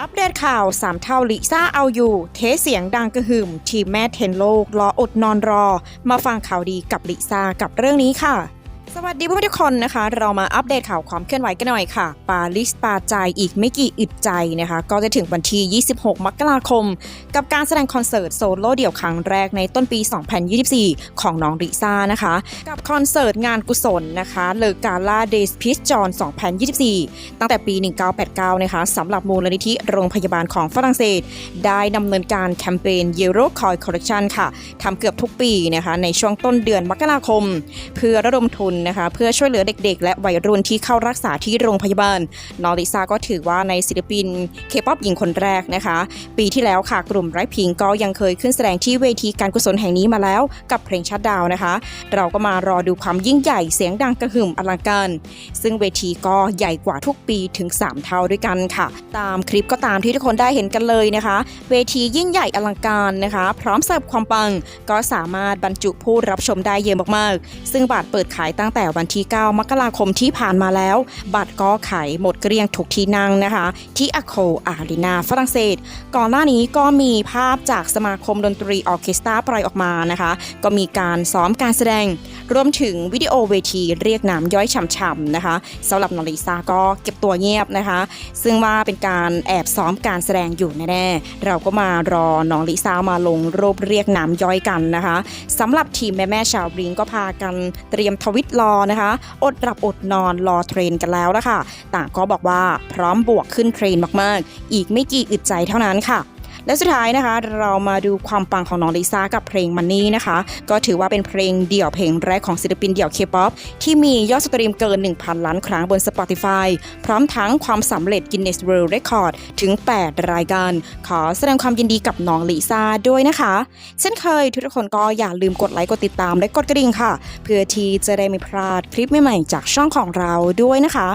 อัปเดตข่าวสามเท่าลิซ่าเอาอยู่ เทเสียงดังกระหึ่ม ทีมแม่เทนโลกรออดนอนรอ มาฟังข่าวดีกับลิซ่ากับเรื่องนี้ค่ะ สวัสดีเพื่อนทุกคนนะคะ เรามาอัปเดตข่าวความเคลื่อนไหวกันหน่อยค่ะ ปาลิสปาใจอีกไม่กี่อึดใจนะคะ ก็จะถึงวันที่ 26 มกราคม กับการแสดงคอนเสิร์ตโซโล่เดี่ยวครั้งแรกในต้นปี 2024 ของน้องลิซ่านะคะ กับคอนเสิร์ตงานกุศลนะคะเลอกาล่าเดสพิชจอน2024 ตั้งแต่ปี 1989 นะคะสำหรับมูลนิธิโรงพยาบาลของฝรั่งเศส ได้ดำเนินการแคมเปญ Yellow Coin Collection ค่ะทำเกือบทุกปีนะคะในช่วงต้นเดือนมกราคม เพื่อระดมทุนนะคะ เพื่อช่วยเหลือเด็ก ๆ และวัยรุ่นที่เข้ารักษาที่โรงพยาบาลนอริซาก็ถือว่าในศิลปินเคป๊อปหญิงคนแรกนะคะ ปีที่แล้วค่ะกลุ่มไรพิงก็ยังเคยขึ้นแสดงที่เวทีการกุศลแห่งนี้มาแล้วกับเพลงชัดดาวน์นะคะ เราก็มารอดูความยิ่งใหญ่เสียงดังกระหึ่มอลังการซึ่งเวทีก็ใหญ่กว่าทุกปีถึง 3 เท่าด้วยกันค่ะ ตามคลิปก็ตามที่ทุกคนได้เห็นกันเลยนะคะ เวทียิ่งใหญ่อลังการนะคะ พร้อมเสิร์ฟความปังก็สามารถบรรจุผู้รับชมได้เยอะมากๆ ซึ่งบัตรเปิดขายตั้งแต่วันที่ 9 มกราคมที่ผ่านมาแล้ว บัตรก็ขายหมดเกลี้ยงทุกที่นั่งนะคะ ที่อโคอารีนาฝรั่งเศส ก่อนหน้านี้ก็มีภาพจากสมาคมดนตรีออเคสตราปล่อยออกมานะคะ ก็มีการซ้อมการแสดง รวมถึงวิดีโอเวทีเรียกน้ำย่อยฉ่ำๆนะคะสำหรับนอริซาก็เก็บตัวเงียบนะคะ ซึ่งว่าเป็นการแอบซ้อมการแสดงอยู่แน่ๆเราก็มารอน้องลิซ่ามาลงรูปเรียกน้ำย่อยกันนะคะสำหรับทีมแม่ๆชาวบริงก็พากันเตรียมทวิตรอนะคะ อดหลับอดนอนรอเทรนกันแล้วละค่ะ ต่างก็บอกว่าพร้อมบวกขึ้นเทรนมากๆ อีกไม่กี่อึดใจเท่านั้นค่ะ และสุดท้ายนะคะ เรามาดูความปังของน้องลิซ่ากับเพลงมันนี่นะคะ ก็ถือว่าเป็นเพลงเดี่ยวเพลงแรกของศิลปินเดี่ยวเคป๊อปที่มียอดสตรีมเกิน 1,000 ล้านครั้งบน Spotify พร้อมทั้งความสำเร็จ Guinness World Record ถึง 8 รายการ ขอแสดงความยินดีกับน้องลิซ่าด้วยนะคะเช่นเคยทุกคนก็อย่าลืมกดไลค์กดติดตามและกดกระดิ่งค่ะ เพื่อที่จะได้ไม่พลาดคลิปใหม่ๆจากช่องของเราด้วยนะคะ